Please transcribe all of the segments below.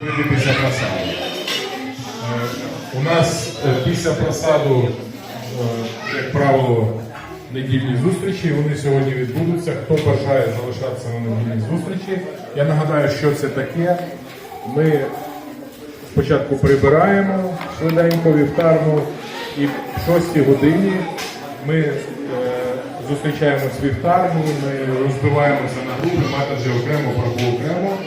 робити після просаду. Е, У нас е, після просаду, е, як правило, недільні зустрічі. Вони сьогодні відбудуться. Хто бажає залишатися на недільній зустрічі, я нагадаю, що це таке. Ми спочатку прибираємо швиденько вівтарну, і в 6 годині ми е, зустрічаємось в ми розбиваємося на групи, матаджі окремо, пробу окремо.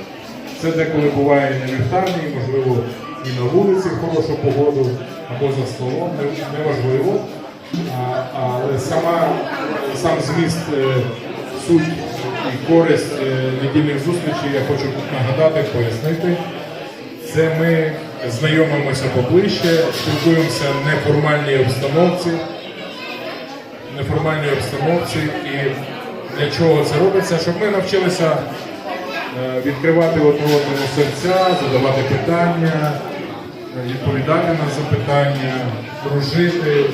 Це деколи буває і на вівтарні, можливо, і на вулиці в хорошу погоду, або за столом, неважливо. А, але сама, сам зміст, е, суть і користь е, недільних зустрічей я хочу нагадати, пояснити. Це ми знайомимося поближче, спілкуємося в неформальній обстановці, неформальній обстановці. І для чого це робиться? Щоб ми навчилися відкривати одне одному серця, задавати питання, е, відповідати на запитання, дружити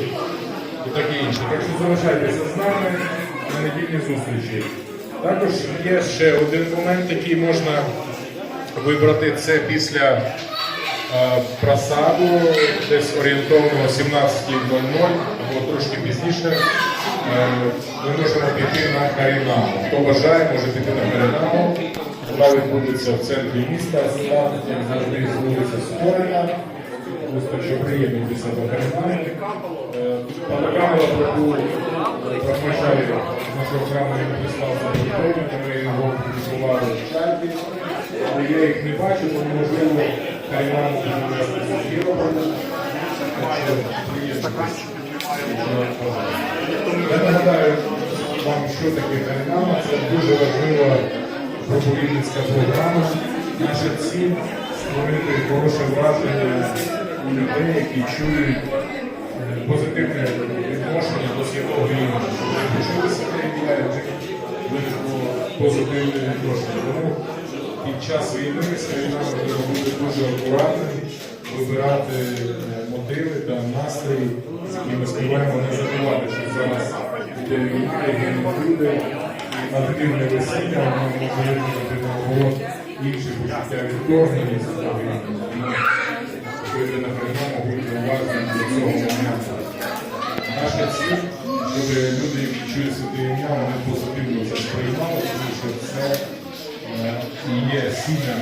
і таке інше. Так що залишайтеся з нами на недільні зустрічі. Також є ще один момент, який можна вибрати це після е, просаду, десь орієнтовно о 17.00 або трошки пізніше. Е, Ми можемо піти на Карінаму. Хто бажає, може піти на Карінаму. Вона відбудеться в центрі міста, стартить, як завжди, з вулиці Скорина. Що приєднуйтеся до Карінами. Пана Камила Прабу промовчали з нашого храму не прислав запитання, ми його підготували в чарті. Але я їх не бачу, тому можливо Карінам буде. Я нагадаю вам, що таке Карінама. Це дуже важлива проповідницька програма. Наша ціль створити хороше враження у людей, які чують е, позитивне відношення до святого імені. Вони почули себе ім'я, виникло позитивне відношення. Тому під час війни Сергіна треба бути дуже акуратним, вибирати е, мотиви та настрої, з якими співаємо, не забувати, що зараз іде війна, і люди, активне весілля, воно може наоборот інші почуття війни. Тому на прийому, бути уважним до цього моменту. Наша ціль, щоб люди, які чують святе ім'я, вони позитивно це сприймали, тому що це е, і є сім'я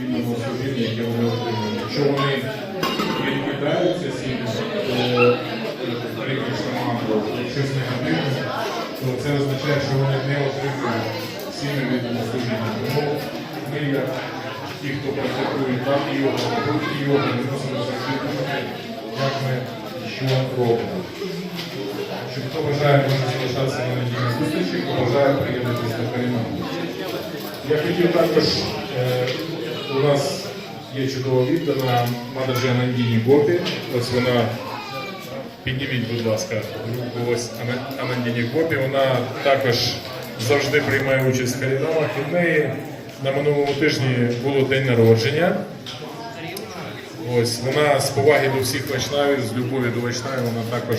вільного служіння, яке вони отримують. Якщо вони відкидають це сім'я, то прийдеш команду щось негативне, то це означає, що вони не отримують сім'я вільного служіння. Тому ми як ті, хто практикує так і його, і його, ми мусимо завжди як ми що робимо. Щоб хто бажає, може залишатися на недільній зустрічі, хто бажає приєднатися до Каріна. Я хотів також, е, у нас є чудова віддана Мададжа Нандіні Гопі. Ось вона, підніміть, будь ласка, руку ось Анандіні Гопі. Вона також завжди приймає участь в Карінамах. І в неї на минулому тижні було день народження. Ось вона з поваги до всіх вайшнавів, з любові до вайшнавів, вона також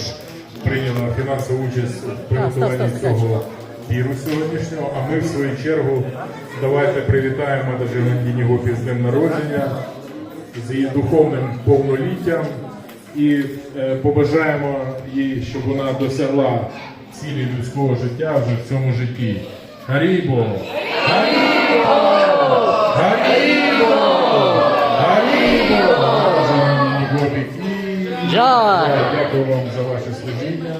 прийняла фінансову участь в приготуванні цього піру сьогоднішнього. А ми, в свою чергу, давайте привітаємо Мададжи Ландіні Гопі з днем народження, з її духовним повноліттям і е, побажаємо їй, щоб вона досягла цілі людського життя вже в цьому житті. Гарібо! Гарібо! Гарібо! Гарібо! Дякую вам за ваше служіння.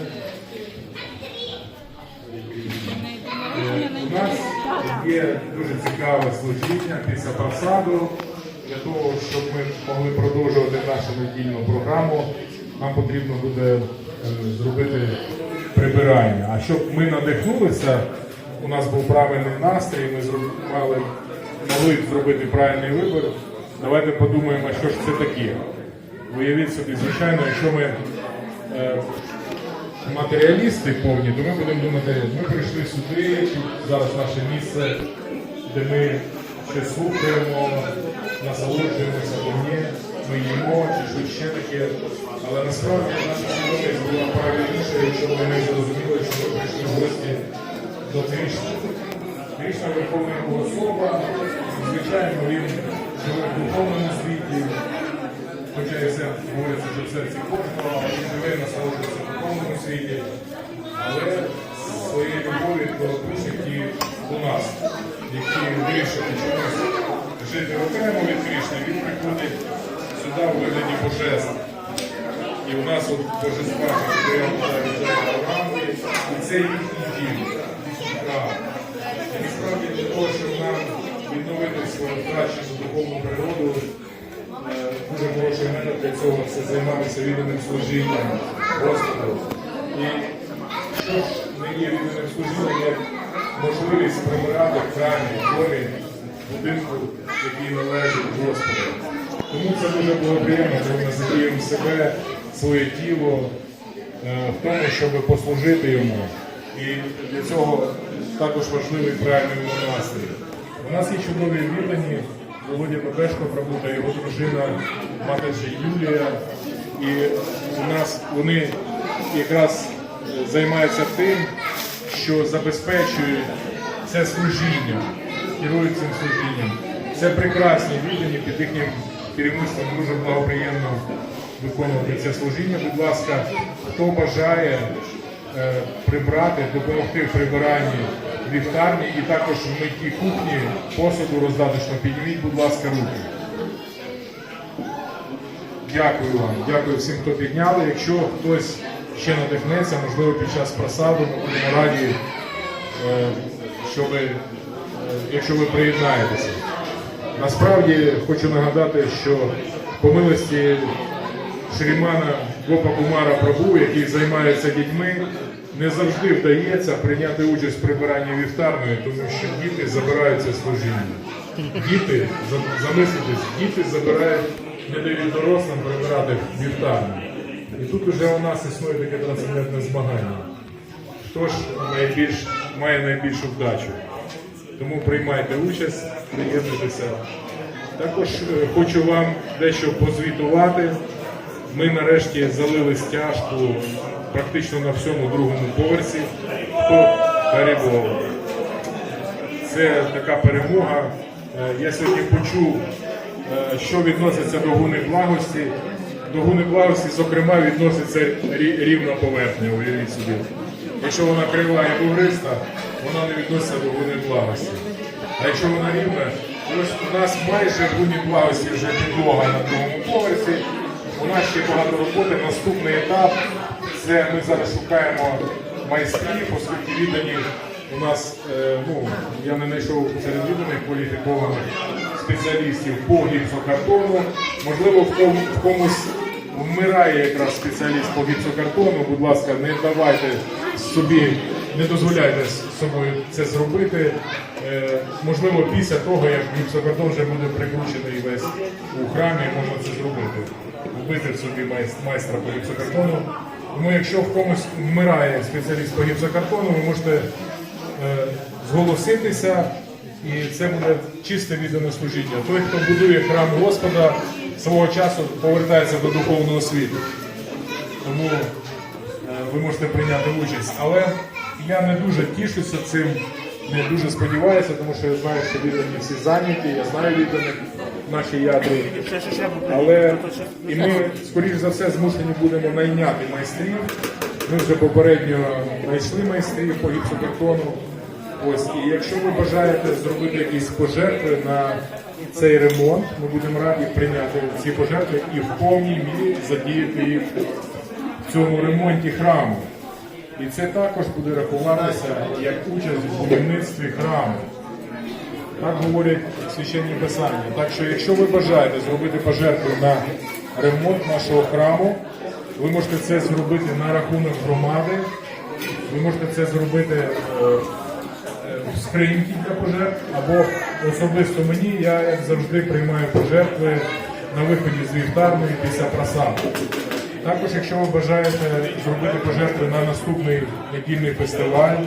Е, У нас є дуже цікаве служіння після посаду. Для того, щоб ми могли продовжувати нашу недільну програму, нам потрібно буде е, зробити прибирання. А щоб ми надихнулися, у нас був правильний настрій, ми мали, могли зробити правильний вибір. Давайте подумаємо, що ж це таке. Уявіть собі, звичайно, якщо ми е, матеріалісти повні, то ми будемо думати, ми прийшли сюди, тут зараз наше місце, де ми щось слухаємо, насолоджуємося вогні, ми їмо чи щось ще таке. Але насправді наша свідомість була правильніша, якщо ми зрозуміли, що ми прийшли в гості до Кришни. Кришна Верховна Його особа, звичайно, він живе в духовному світі, хоча і все говориться, що в серці кожного, але він живе і насолоджується в духовному світі, але своєю любов'ю до душі ті у нас, які вирішили чомусь жити окремо від Кришни, він приходить сюди у вигляді божеств. І у нас от божества, ранки, і це їхній дім. І насправді для того, щоб нам відновити свою втрачену духовну природу, е, дуже хороший метод для цього це займатися відданим служінням Господу. І що ж не є відданим служінням, як можливість прибирати в храмі, в домі, в будинку, який належить Господу. Тому це дуже було приємно, коли ми задіємо себе, своє тіло е, в тому, щоб послужити йому. І для цього також важливий правильний настрій. У нас є чудові віддані, Володя Пепешко Прабута, його дружина Матаджі Юлія. І у нас вони якраз е, займаються тим, що забезпечують це служіння, керують цим служінням. Це прекрасні віддані під їхнім керівництвом дуже благоприємно виконувати це служіння. Будь ласка, хто бажає е, прибрати, допомогти в прибиранні вівтарні і також в митті кухні, посуду роздаточно, підніміть, будь ласка, руки. Дякую вам, дякую всім, хто підняли. Якщо хтось ще надихнеться, можливо, під час просаду ми будемо раді, е, що е, якщо ви приєднаєтеся. Насправді хочу нагадати, що по милості Шрімана Гопа Кумара Прабу, який займається дітьми, не завжди вдається прийняти участь в прибиранні вівтарної, тому що діти забирають це служіння. Діти, за- замислитесь, діти забирають, не дають дорослим прибирати вівтарну. І тут вже у нас існує таке трансцендентне змагання. Хто ж найбільш, має найбільшу вдачу? Тому приймайте участь, приєднуйтеся. Також е, хочу вам дещо позвітувати. Ми нарешті залили стяжку практично на всьому другому поверсі. Хто перебував? Це така перемога. Е, Я сьогодні почув, е, що відноситься до гуни благості. До гуни благості, зокрема, відноситься рівна поверхня, уявіть собі. Якщо вона крива і бугриста, вона не відноситься до гуни благості. А якщо вона рівна, то у нас майже в гуні благості вже підлога на другому поверсі. У нас ще багато роботи. Наступний етап це ми зараз шукаємо майстрів, оскільки віддані у нас, е, ну, я не знайшов серед відданих кваліфікованих спеціалістів по гіпсокартону. Можливо, в комусь вмирає якраз спеціаліст по гіпсокартону. Будь ласка, не давайте собі, не дозволяйте собою це зробити. Е, можливо, після того, як гіпсокартон вже буде прикручений весь у храмі, можна це зробити. Вбити в собі майстра по гіпсокартону. Тому якщо в комусь вмирає спеціаліст по гіпсокартону, ви можете е, зголоситися, і це буде чисте віддане служіння. Той, хто будує храм Господа, свого часу повертається до духовного світу. Тому ви можете прийняти участь. Але я не дуже тішуся цим, не дуже сподіваюся, тому що я знаю, що віддані всі зайняті, я знаю відданих в нашій ядрі. Але і ми, скоріш за все, змушені будемо найняти майстрів. Ми вже попередньо знайшли майстрів по гіпсокартону. Ось, і якщо ви бажаєте зробити якісь пожертви на цей ремонт, ми будемо раді прийняти ці пожертви і в повній мірі задіяти їх цьому ремонті храму. І це також буде рахуватися як участь в будівництві храму. Так говорять священні писання. Так що, якщо ви бажаєте зробити пожертви на ремонт нашого храму, ви можете це зробити на рахунок громади, ви можете це зробити е, е, в скриньки для пожертв, або особисто мені, я як завжди приймаю пожертви на виході з вівтарної після просаду. Також, якщо ви бажаєте зробити пожертви на наступний недільний фестиваль,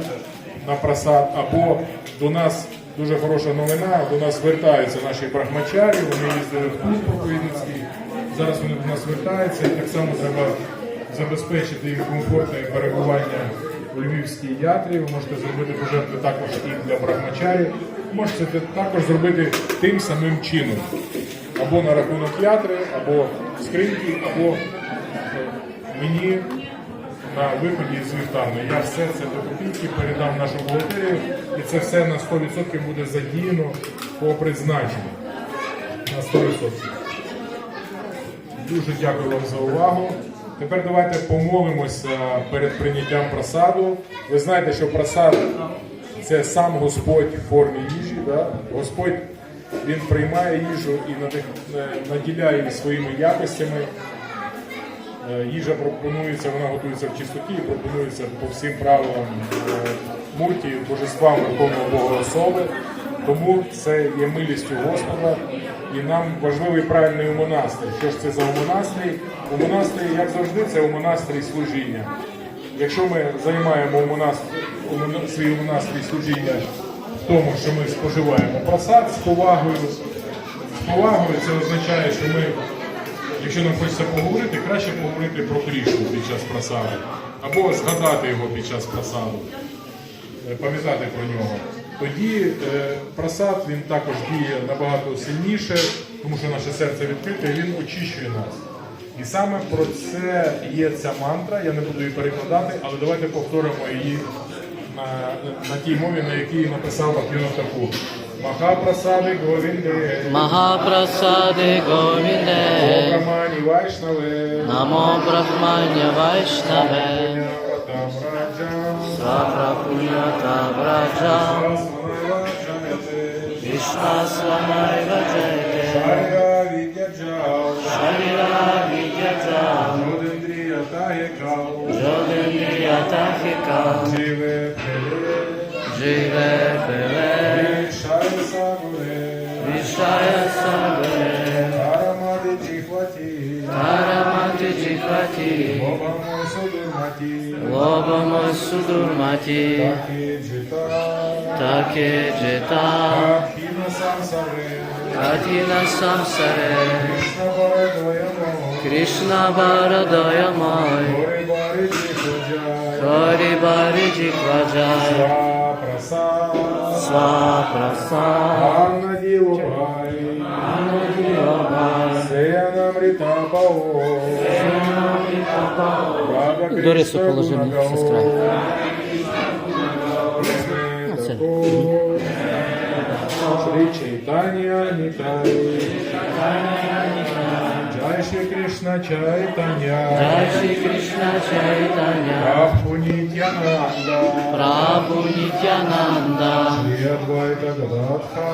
на просад, або до нас дуже хороша новина, до нас звертаються наші брахмачарі, вони їздили в клуб проповідницький, зараз вони до нас звертаються, і так само треба забезпечити їм комфортне перебування у Львівській ятрі. Ви можете зробити пожертви також і для брахмачарів. можете також зробити тим самим чином. Або на рахунок ятри, або скриньки, або мені на виході з ліфтами. Я все це до копійки передам нашу бухгалтерію, і це все на 100% буде задіяно по призначенню. На 100%. Дуже дякую вам за увагу. Тепер давайте помолимося перед прийняттям просаду. Ви знаєте, що просад це сам Господь в формі їжі. Да? Господь він приймає їжу і е, наділяє її своїми якостями. Е, Їжа пропонується, вона готується в чистоті і пропонується по всім правилам е, мульті, божества Верховного Бога особи. Тому це є милістю Господа. І нам важливий правильний умонастрій. Що ж це за умонастрій? Умонастрій, як завжди, це умонастрій служіння. Якщо ми займаємо умонастрій, умона- свій умонастрій служіння в тому, що ми споживаємо просад з повагою, з повагою це означає, що ми Якщо нам хочеться поговорити, краще поговорити про Крішну під час просаду. Або згадати його під час просаду, е, пам'ятати про нього. Тоді е, просад він також діє набагато сильніше, тому що наше серце відкрите, і він очищує нас. І саме про це є ця мантра. Я не буду її перекладати, але давайте повторимо її на, на тій мові, на якій написав Бхактивinoda Тхакур. महाप्रसाद गोविंद महाप्रसादे गोविन्दे ब्रह्माणि नमो ब्रह्मण्य वैष्णव स्वपुण्यताव्राजा विश्वासमैव जयते शरीराविजजा जीवे जीवे Lobamo Sudurmati Такі Джита, Take Jeta Абхіна Самсаре, Katina Samsare Кришна Барадваямо, Krishna Bharadayamai Горе Бари Чиходжай, Hari Bari Jikvajai Прасад, Swaprasad Анна Ділубай, Сеянамрита Пао, Рада До рису Кришна. положимо, сестра. Тако, Шрі Чайтанія Нітай, Джай Шрі Кришна Чайтанія, Jai Shri Krishna Chaitanya Прабху Nityananda Prabhu Nityananda Shri Advaita Gadadha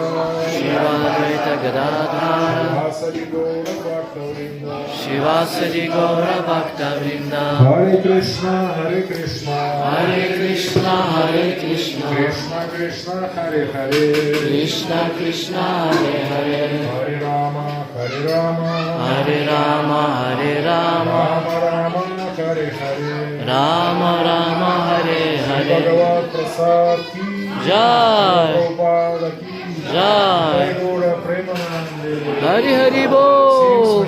Shri Advaita Gadadha Shivasari Gaura Bhaktavinda Shivasari Gaura Bhaktavinda Hare Krishna Hare Krishna Hare Krishna Hare Krishna Krishna Krishna Hare Hare Krishna Krishna Hare Hare Hare Rama Hare Rama Hare Rama Hare Rama Bhagavat Prasad Jai. Jai. Hari Hari Bo